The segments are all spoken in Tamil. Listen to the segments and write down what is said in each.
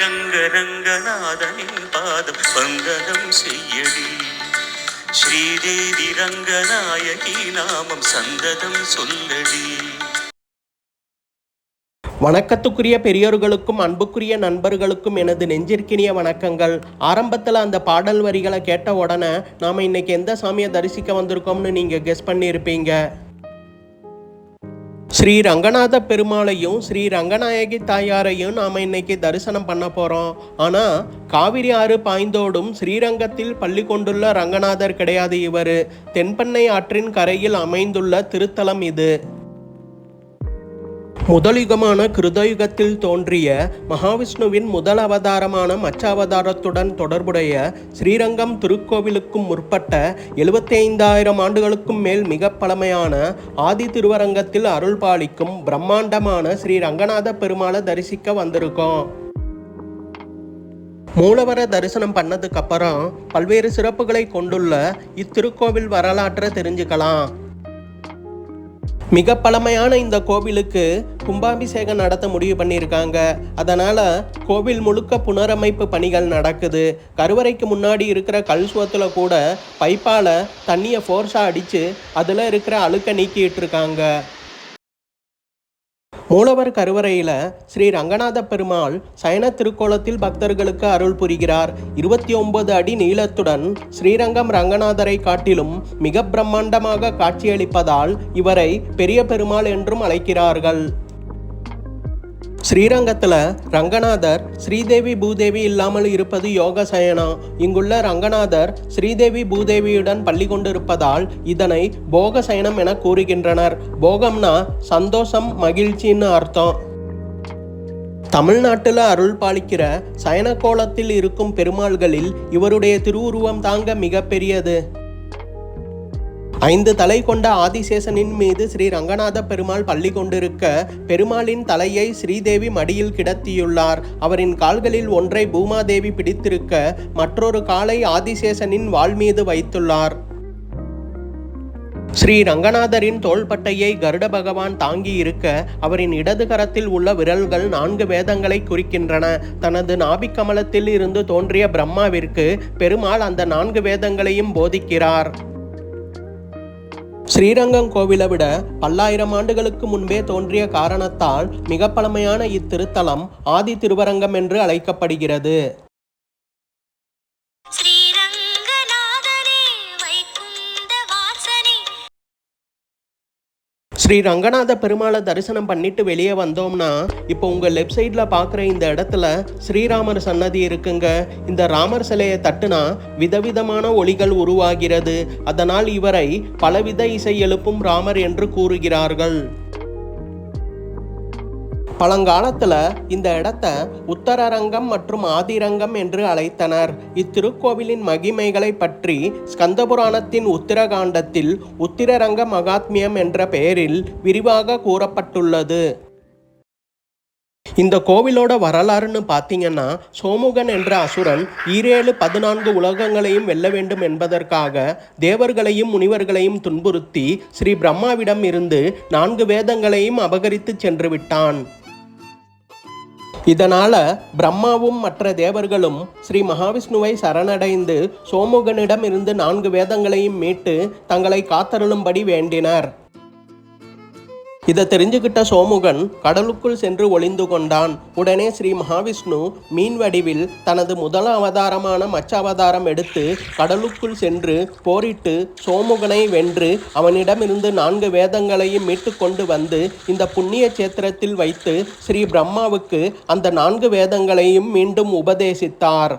ஸ்ரீரங்க ரங்கநாதனின் பாதம் வந்தனம் செய்யடி. ஸ்ரீதேவி ரங்கநாயகி நாமம் சந்ததம் சொல்லடி. வணக்கத்துக்குரிய பெரியோர்களுக்கும் அன்புக்குரிய நண்பர்களுக்கும் எனது நெஞ்சிற்கினிய வணக்கங்கள். ஆரம்பத்தில் அந்த பாடல் வரிகளை கேட்ட உடனே நாம் இன்னைக்கு எந்த சாமியை தரிசிக்க வந்திருக்கோம்னு நீங்கள் கெஸ் பண்ணியிருப்பீங்க? ஸ்ரீ ரங்கநாத பெருமாளையும் ஸ்ரீ ரங்கநாயகி தாயாரையும் நாம் இன்னைக்கு தரிசனம் பண்ண போகிறோம் ஆனால் காவிரி ஆறு பாய்ந்தோடும் ஸ்ரீரங்கத்தில் பள்ளி கொண்டுள்ள ரங்கநாதர் கிடையாது இவர். தென்பண்ணை ஆற்றின் கரையில் அமைந்துள்ள திருத்தலம் இது. முதலுகமான கிருதயுகத்தில் தோன்றிய மகாவிஷ்ணுவின் முதல் அவதாரமான மச்ச அவதாரத்துடன் தொடர்புடைய ஸ்ரீரங்கம் திருக்கோவிலுக்கும் முற்பட்ட எழுபத்தைந்தாயிரம் ஆண்டுகளுக்கும் மேல் மிக பழமையான ஆதி திருவரங்கத்தில் அருள் பாலிக்கும் பிரம்மாண்டமான ஸ்ரீ ரங்கநாத பெருமாளை தரிசிக்க வந்திருக்கோம். மூலவர தரிசனம் பண்ணதுக்கப்புறம் பல்வேறு சிறப்புகளை கொண்டுள்ள இத்திருக்கோவில் வரலாற்றை தெரிஞ்சுக்கலாம். மிக பழமையான இந்த கோவிலுக்கு கும்பாபிஷேகம் நடத்த முடிவு பண்ணியிருக்காங்க. அதனால் கோவில் முழுக்க புனரமைப்பு பணிகள் நடக்குது. கருவறைக்கு முன்னாடி இருக்கிற கல் சுவத்தில் கூட பைப்பால் தண்ணியை ஃபோர்ஸாக அடித்து அதில் இருக்கிற அழுக்கை நீக்கிட்டு இருக்காங்க. மூலவர் கருவறையில் ஸ்ரீ ரங்கநாத பெருமாள் சயன திருக்கோலத்தில் பக்தர்களுக்கு அருள் புரிகிறார். இருபத்தி ஒன்பது அடி நீளத்துடன் ஸ்ரீரங்கம் ரங்கநாதரை காட்டிலும் மிக பிரம்மாண்டமாக காட்சியளிப்பதால் இவரை பெரிய பெருமாள் என்றும் அழைக்கிறார்கள். ஸ்ரீரங்கத்தில் ரங்கநாதர் ஸ்ரீதேவி பூதேவி இல்லாமல் இருப்பது யோக சயனா. இங்குள்ள ரங்கநாதர் ஸ்ரீதேவி பூதேவியுடன் பள்ளி கொண்டிருப்பதால் இதனை போக சயனம் என கூறுகின்றனர். போகம்னா சந்தோஷம் மகிழ்ச்சின்னு அர்த்தம். தமிழ்நாட்டில் அருள் பாலிக்கிற சயன இருக்கும் பெருமாள்களில் இவருடைய திருவுருவம் தாங்க மிகப்பெரியது. ஐந்து தலை கொண்ட ஆதிசேஷனின் மீது ஸ்ரீ ரங்கநாத பெருமாள் பள்ளி கொண்டிருக்க பெருமாளின் தலையை ஸ்ரீதேவி மடியில் கிடத்தியுள்ளார். அவரின் கால்களில் ஒன்றை பூமாதேவி பிடித்திருக்க மற்றொரு காலை ஆதிசேஷனின் வாள் மீது வைத்துள்ளார். ஸ்ரீ ரங்கநாதரின் தோள்பட்டையை கருட பகவான் தாங்கி இருக்க அவரின் இடது கரத்தில் உள்ள விரல்கள் நான்கு வேதங்களை குறிக்கின்றன. தனது நாபிக்கமலத்தில் இருந்து தோன்றிய பிரம்மாவிற்கு பெருமாள் அந்த நான்கு வேதங்களையும் போதிக்கிறார். ஸ்ரீரங்கம் கோவிலை விட பல்லாயிரம் ஆண்டுகளுக்கு முன்பே தோன்றிய காரணத்தால் மிக பழமையான இத்திருத்தலம் ஆதி திருவரங்கம் என்று அழைக்கப்படுகிறது. ஸ்ரீ ரங்கநாத பெருமாளை தரிசனம் பண்ணிட்டு வெளியே வந்தோம்னா இப்போ உங்கள் லெஃப்ட் சைடில் பார்க்குற இந்த இடத்துல ஸ்ரீராமர் சன்னதி இருக்குங்க. இந்த ராமர் சிலையை தட்டுனா விதவிதமான ஒளிகள் உருவாகிறது. அதனால் இவரை பலவித இசை எழுப்பும் ராமர் என்று கூறுகிறார்கள். பழங்காலத்துல இந்த இடத்த உத்தரரங்கம் மற்றும் ஆதிரங்கம் என்று அழைத்தனர். இத்திருக்கோவிலின் மகிமைகளை பற்றி ஸ்கந்தபுராணத்தின் உத்திரகாண்டத்தில் உத்திரரங்க மகாத்மியம் என்ற பெயரில் விரிவாக கூறப்பட்டுள்ளது. இந்த கோவிலோட வரலாறுன்னு பார்த்தீங்கன்னா சோமுகன் என்ற அசுரன் ஈரேழு பதினான்கு உலகங்களையும் வெல்ல வேண்டும் என்பதற்காக தேவர்களையும் முனிவர்களையும் துன்புறுத்தி ஸ்ரீ பிரம்மாவிடம் இருந்து நான்கு வேதங்களையும் அபகரித்து சென்று விட்டான். இதனால பிரம்மாவும் மற்ற தேவர்களும் ஸ்ரீ மகாவிஷ்ணுவை சரணடைந்து சோமுகனிடம் இருந்து நான்கு வேதங்களையும் மீட்டு தங்களை காத்தருளும்படி வேண்டினர். இதை தெரிஞ்சுக்கிட்ட சோமுகன் கடலுக்குள் சென்று ஒளிந்து கொண்டான். உடனே ஸ்ரீ மகாவிஷ்ணு மீன் வடிவில் தனது முதல் அவதாரமான மச்ச அவதாரம் எடுத்து கடலுக்குள் சென்று போரிட்டு சோமுகனை வென்று அவனிடமிருந்து நான்கு வேதங்களையும் மீட்டு கொண்டு வந்து இந்த புண்ணிய சேத்திரத்தில் வைத்து ஸ்ரீ பிரம்மாவுக்கு அந்த நான்கு வேதங்களையும் மீண்டும் உபதேசித்தார்.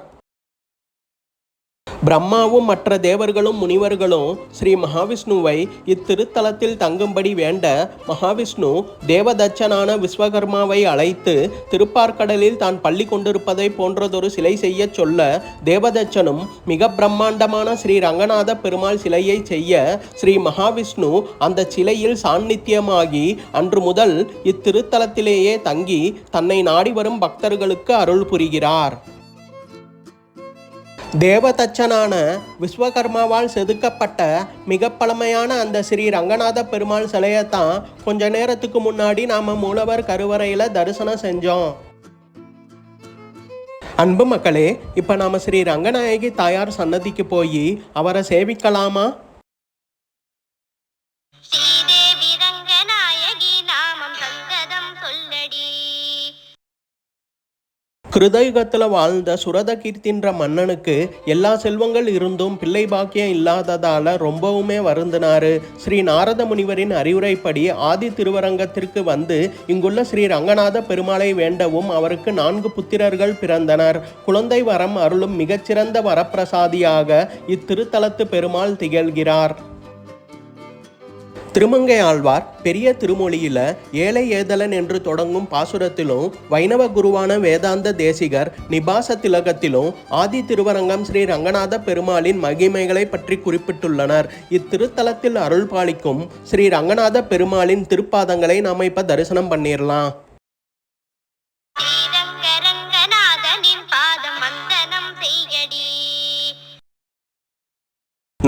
பிரம்மாவும் மற்ற தேவர்களும் முனிவர்களும் ஸ்ரீ மகாவிஷ்ணுவை இத்திருத்தலத்தில் தங்கும்படி வேண்ட மகாவிஷ்ணு தேவதச்சனான விஸ்வகர்மாவை அழைத்து திருப்பார்கடலில் தான் பள்ளி கொண்டிருப்பதை போன்றதொரு சிலை செய்ய சொல்ல தேவதச்சனும் மிக பிரம்மாண்டமான ஸ்ரீ ரங்கநாத பெருமாள் சிலையை செய்ய ஸ்ரீ மகாவிஷ்ணு அந்த சிலையில் சாநித்தியமாகி அன்று முதல் இத்திருத்தலத்திலேயே தங்கி தன்னை நாடி வரும் பக்தர்களுக்கு அருள் புரிகிறார். தேவதச்சனான விஸ்வகர்மாவால் செதுக்கப்பட்ட மிக பழமையான அந்த ஸ்ரீ ரங்கநாத பெருமாள் சிலையை தான் கொஞ்ச நேரத்துக்கு முன்னாடி நாம் மூலவர் கருவறையில் தரிசனம் செஞ்சோம். அன்பு மக்களே இப்போ நாம ஸ்ரீ ரங்கநாயகி தாயார் சன்னதிக்கு போய் அவரை சேவிக்கலாமா? ஹிருதயுகத்தில் வாழ்ந்த சுரத கீர்த்தின்ற மன்னனுக்கு எல்லா செல்வங்கள் இருந்தும் பிள்ளை பாக்கியம் இல்லாததால ரொம்பவுமே வருந்தினாரு. ஸ்ரீ நாரத முனிவரின் அறிவுரைப்படி ஆதி திருவரங்கத்திற்கு வந்து இங்குள்ள ஸ்ரீ ரங்கநாத பெருமாளை வேண்டவும் அவருக்கு நான்கு புத்திரர்கள் பிறந்தனர். குழந்தை வரம் அருளும் மிகச்சிறந்த வரப்பிரசாதியாக இத்திருத்தலத்து பெருமாள் திகழ்கிறார். திருமங்கை ஆழ்வார் பெரிய திருமொழியில ஏழை ஏதலன் என்று தொடங்கும் பாசுரத்திலும் வைணவ குருவான வேதாந்த தேசிகர் நிபாச திலகத்திலும் ஆதி திருவரங்கம் ஸ்ரீ ரங்கநாத பெருமாளின் மகிமைகளை பற்றி குறிப்பிட்டுள்ளனர். இத்திருத்தலத்தில் அருள் பாலிக்கும் ஸ்ரீ ரங்கநாத பெருமாளின் திருப்பாதங்களை நாம இப்ப தரிசனம் பண்ணிடலாம்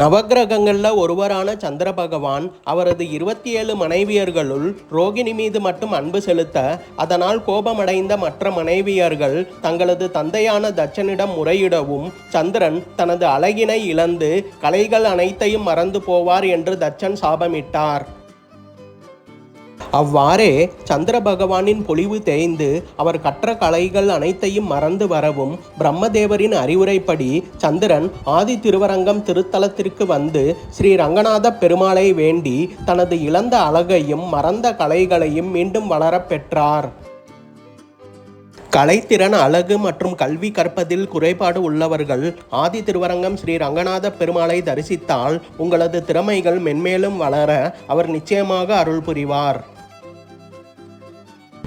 நவகிரகங்களில் ஒருவரான சந்திர பகவான் அவரது இருபத்தி ஏழு மனைவியர்களுள் ரோகிணி மீது மட்டும் அன்பு செலுத்த அதனால் கோபமடைந்த மற்ற மனைவியர்கள் தங்களது தந்தையான தட்சனிடம் முறையிடவும் சந்திரன் தனது அழகினை இழந்து கலைகள் அனைத்தையும் மறந்து போவார் என்று தட்சன் சாபமிட்டார். அவ்வாறே சந்திர பகவானின் பொலிவு தேய்ந்து அவர் கற்ற கலைகள் அனைத்தையும் மறந்து வரவும் பிரம்மதேவரின் அறிவுரைப்படி சந்திரன் ஆதி திருவரங்கம் திருத்தலத்திற்கு வந்து ஸ்ரீ ரங்கநாத பெருமாளை வேண்டி தனது இழந்த அழகையும் மறந்த கலைகளையும் மீண்டும் வளரப் பெற்றார். கலைத்திறன் அழகு மற்றும் கல்வி கற்பதில் குறைபாடு உள்ளவர்கள் ஆதி திருவரங்கம் ஸ்ரீ ரங்கநாத பெருமாளை தரிசித்தால் உங்களது திறமைகள் மென்மேலும் வளர அவர் நிச்சயமாக அருள் புரிவார்.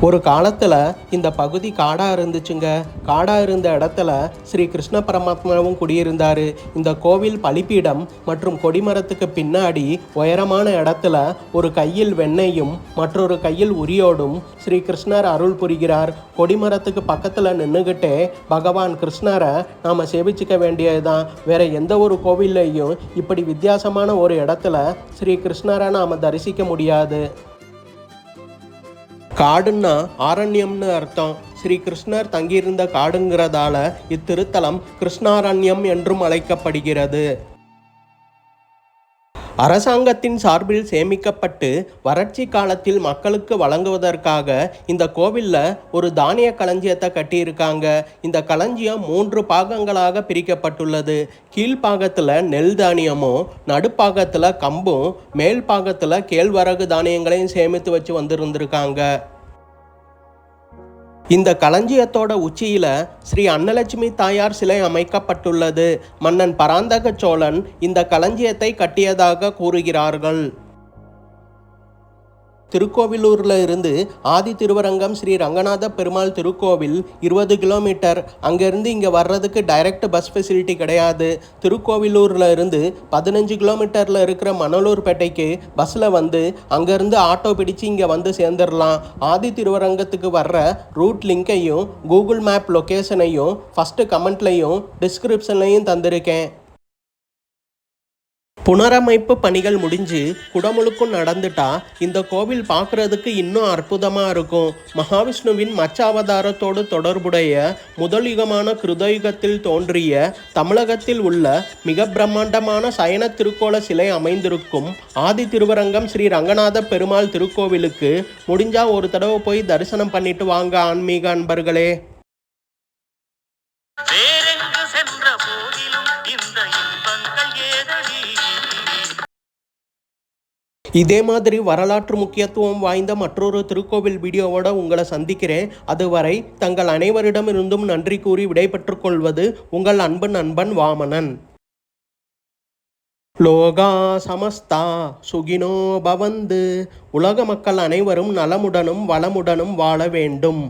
ஒரு காலத்தில் இந்த பகுதி காடாக இருந்துச்சுங்க. காடாக இருந்த இடத்துல ஸ்ரீ கிருஷ்ண பரமாத்மாவும் குடியிருந்தார். இந்த கோவில் பலிப்பீடம் மற்றும் கொடிமரத்துக்கு பின்னாடி உயரமான இடத்துல ஒரு கையில் வெண்ணெயும் மற்றொரு கையில் உரியோடும் ஸ்ரீ கிருஷ்ணர் அருள் புரிகிறார். கொடிமரத்துக்கு பக்கத்தில் நின்றுக்கிட்டே பகவான் கிருஷ்ணரை நாம் சேவிச்சுக்க வேண்டியதுதான். வேற எந்த ஒரு கோவில்லையும் இப்படி வித்தியாசமான ஒரு இடத்துல ஸ்ரீ கிருஷ்ணரை நாம் தரிசிக்க முடியாது. காடுன்னா ஆரண்யம்னு அர்த்தம். ஸ்ரீ கிருஷ்ணர் தங்கியிருந்த காடுங்கிறதால இத்திருத்தலம் கிருஷ்ணாரண்யம் என்றும் அழைக்கப்படுகிறது. அரசாங்கத்தின் சார்பில் சேமிக்கப்பட்டு வறட்சி காலத்தில் மக்களுக்கு வழங்குவதற்காக இந்த கோவில்ல ஒரு தானிய களஞ்சியத்தை கட்டியிருக்காங்க. இந்த களஞ்சியம் மூன்று பாகங்களாக பிரிக்கப்பட்டுள்ளது. கீழ்ப்பாகத்தில் நெல் தானியமும் நடுப்பாகத்தில் கம்பும் மேல் பாகத்தில் கேழ்வரகு தானியங்களையும் சேமித்து வச்சு வந்திருந்திருக்காங்க. இந்த களஞ்சியத்தோட உச்சியில ஸ்ரீ அன்னலட்சுமி தாயார் சிலை அமைக்கப்பட்டுள்ளது. மன்னன் பராந்தக சோழன் இந்த களஞ்சியத்தை கட்டியதாக கூறுகிறார்கள். திருக்கோவிலூரில் இருந்து ஆதி திருவரங்கம் ஸ்ரீ ரங்கநாத பெருமாள் திருக்கோவில் இருபது கிலோமீட்டர். அங்கேருந்து இங்கே வர்றதுக்கு டைரக்ட் பஸ் ஃபெசிலிட்டி கிடையாது. திருக்கோவிலூரில் இருந்து பதினஞ்சு கிலோமீட்டரில் இருக்கிற மணலூர்பேட்டைக்கு பஸ்ஸில் வந்து அங்கேருந்து ஆட்டோ பிடிச்சு இங்கே வந்து சேர்ந்துடலாம் ஆதி திருவரங்கத்துக்கு வர்ற ரூட் லிங்கையும் கூகுள் மேப் லொக்கேஷனையும் ஃபஸ்ட்டு கமெண்ட்லையும் டிஸ்கிரிப்ஷன்லையும் தந்திருக்கேன். புனரமைப்பு பணிகள் முடிஞ்சு குடமுழுக்கும் நடந்துட்டா இந்த கோவில் பார்க்கறதுக்கு இன்னும் அற்புதமாக இருக்கும். மகாவிஷ்ணுவின் மச்ச அவதாரத்தோடு தொடர்புடைய முதலிகமான கிருதயுகத்தில் தோன்றிய தமிழகத்தில் உள்ள மிக பிரம்மாண்டமான சயன திருக்கோல சிலை அமைந்திருக்கும் ஆதி திருவரங்கம் ஸ்ரீ ரங்கநாத பெருமாள் திருக்கோவிலுக்கு முடிஞ்சா ஒரு தடவை போய் தரிசனம் பண்ணிட்டு வாங்க ஆன்மீக அன்பர்களே. இதே மாதிரி வரலாற்று முக்கியத்துவம் வாய்ந்த மற்றொரு திருக்கோவில் வீடியோவோட உங்களை சந்திக்கிறேன். அதுவரை தங்கள் அனைவரிடமிருந்தும் நன்றி கூறி விடைபெற்றுக் கொள்வது உங்கள் அன்பு நண்பன் வாமனன். லோகா சமஸ்தா சுகினோ பவந்து. உலக மக்கள் அனைவரும் நலமுடனும் வளமுடனும் வாழ வேண்டும்.